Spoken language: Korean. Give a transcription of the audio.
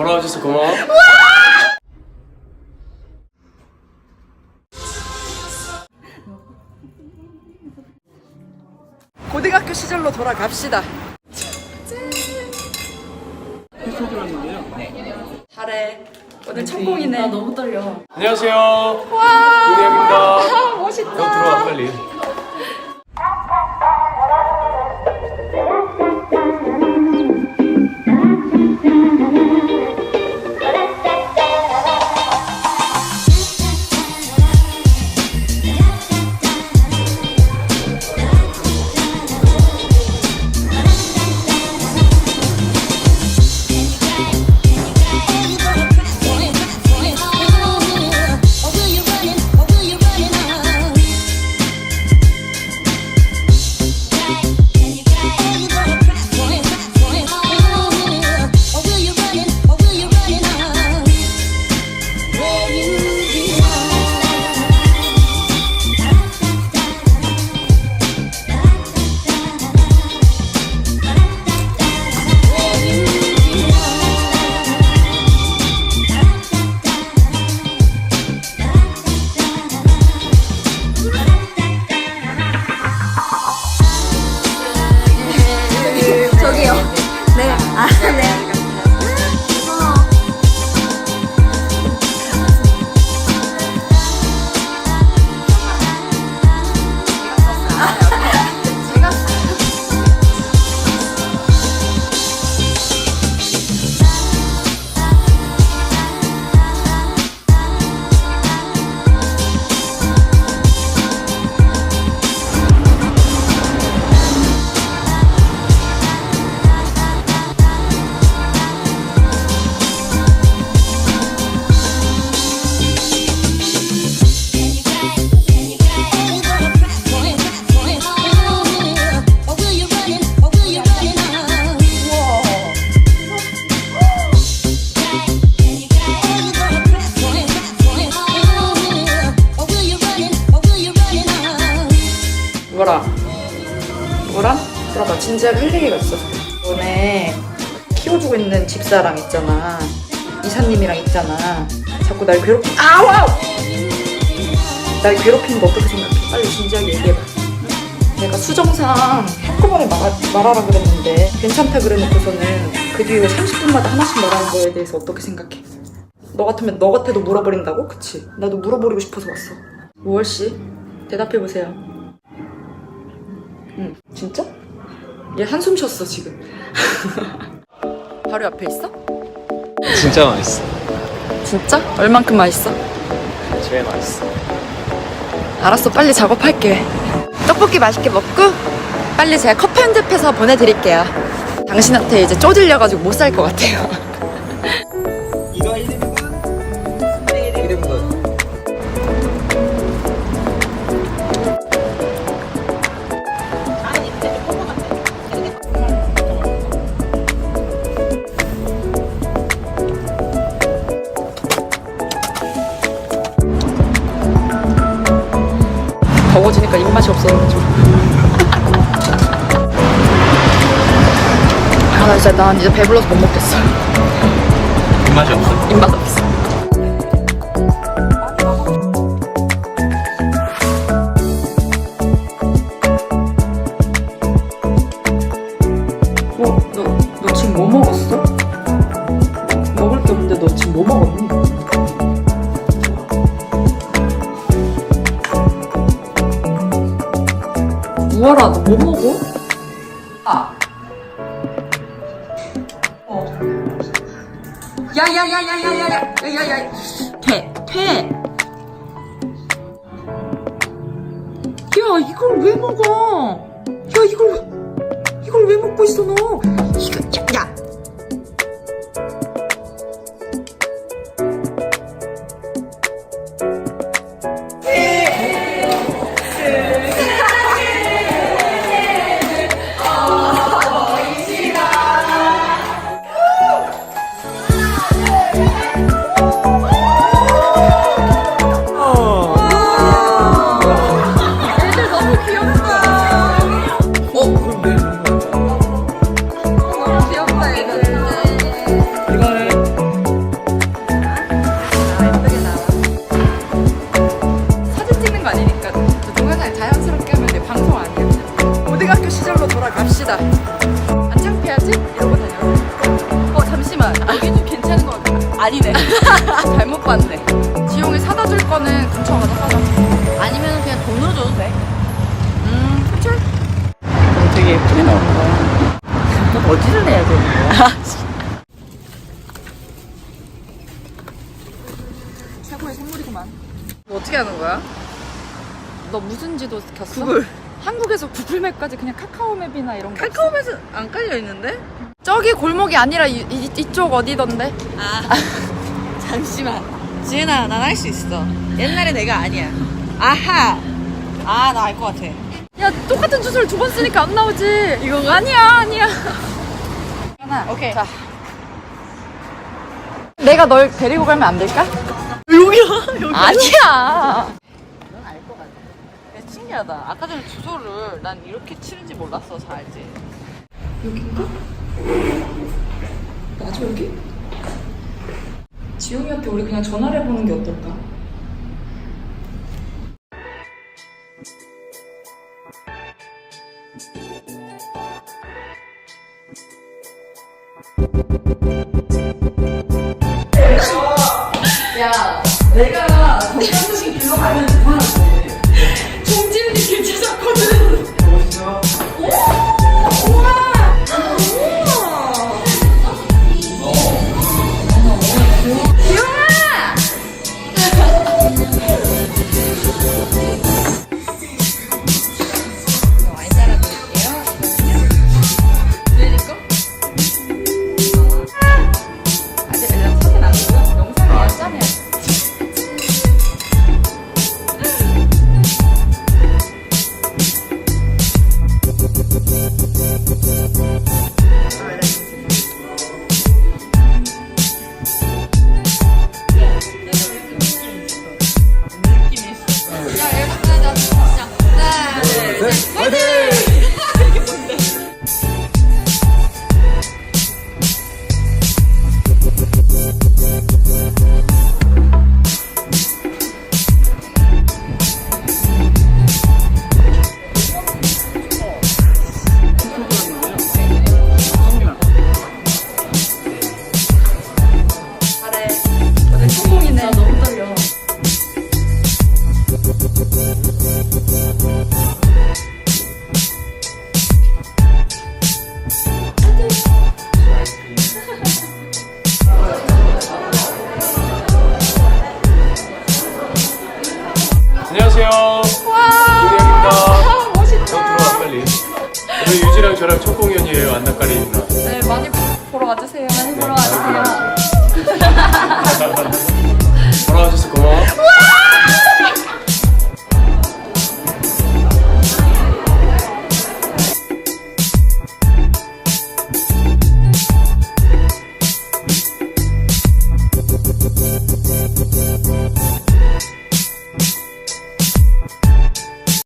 보러 와줘서 고마워. 고등학교 시절로 돌아갑시다. 잘해. 오늘 천공이네. 너무 떨려. 안녕하세요. 윤영입니다. 멋있다. 너 들어와 빨리. 들어봐 진지하게 할 얘기가 있어 너네 키워주고 있는 집사랑 있잖아 이사님이랑 있잖아 자꾸 날 괴롭히 아와! 날 괴롭히는 거 어떻게 생각해? 빨리 진지하게 얘기해봐 내가 수정상 한꺼번에 말, 말하라 그랬는데 괜찮다 그래놓고서는 그 뒤에 30분마다 하나씩 말하는 거에 대해서 어떻게 생각해? 너 같으면 너 같아도 물어버린다고? 그치? 나도 물어버리고 싶어서 왔어 5월씨 대답해보세요 응, 진짜? 얘 한숨 쉬었어 지금. 바로 옆에 있어? 진짜 맛있어. 진짜? 얼만큼 맛있어? 제일 맛있어. 알았어, 빨리 작업할게. 떡볶이 맛있게 먹고 빨리 제가 컷 편집해서 보내드릴게요. 당신한테 이제 쪼들려가지고 못 살 것 같아요. 더워지니까 입맛이 없어가지고. 아, 나 진짜 난 이제 배불러서 못 먹겠어. 입맛이 없어? 입맛 없어. 어, 우아라, 너뭐 먹어? 아. 어. 야야야야야야야야야야 돼, 돼. 야 이걸 왜 먹어? 야 이걸 왜- 이걸 왜 먹고 있어 너? 이거 야, 야. 방송 안 됐네. 고등학교 시절로 돌아갑시다. 안 창피하지? 이러고 다녀. 어 잠시만. 여기 좀 괜찮은 것 같아. 아니네. 잘못 봤네. 지용이 사다 줄 거는 근처 가서 사다. 아니면 그냥 돈으로 줘도 돼. 음, 그쵸? 되게 예쁘게 나온 거야. 어디를 내야 되는 거야? 아, 뭐 어떻게 하는 거야? 너 무슨 지도 켰어? 구글. 한국에서 구글맵까지 그냥 카카오맵이나 이런 거. 카카오맵은 안 깔려 있는데? 저기 골목이 아니라 이, 이, 이쪽 어디던데? 아, 잠시만. 지은아, 난 할 수 있어. 옛날에 내가 아니야. 아하! 아, 나 알 것 같아. 야 똑같은 주소를 두 번 쓰니까 안 나오지. 이거 아니야 아니야. 하나. 오케이. 자. 내가 널 데리고 가면 안 될까? 여기야? 여기. 아니야. 신기하다. 아까 전에 주소를 난 이렇게 치는지 몰랐어, 잘 알지? 여긴가? 맞아 여기? 지용이한테 우리 그냥 전화를 해보는 게 어떨까? 야, 내가 정상적인 길로 가면 그만하고 안녕하세요. 와. 아, 멋있다. 형 들어와 빨리. 오늘 유지랑 저랑 첫 공연이에요. 안나까리입니다. 네, 많이 보러 와주세요.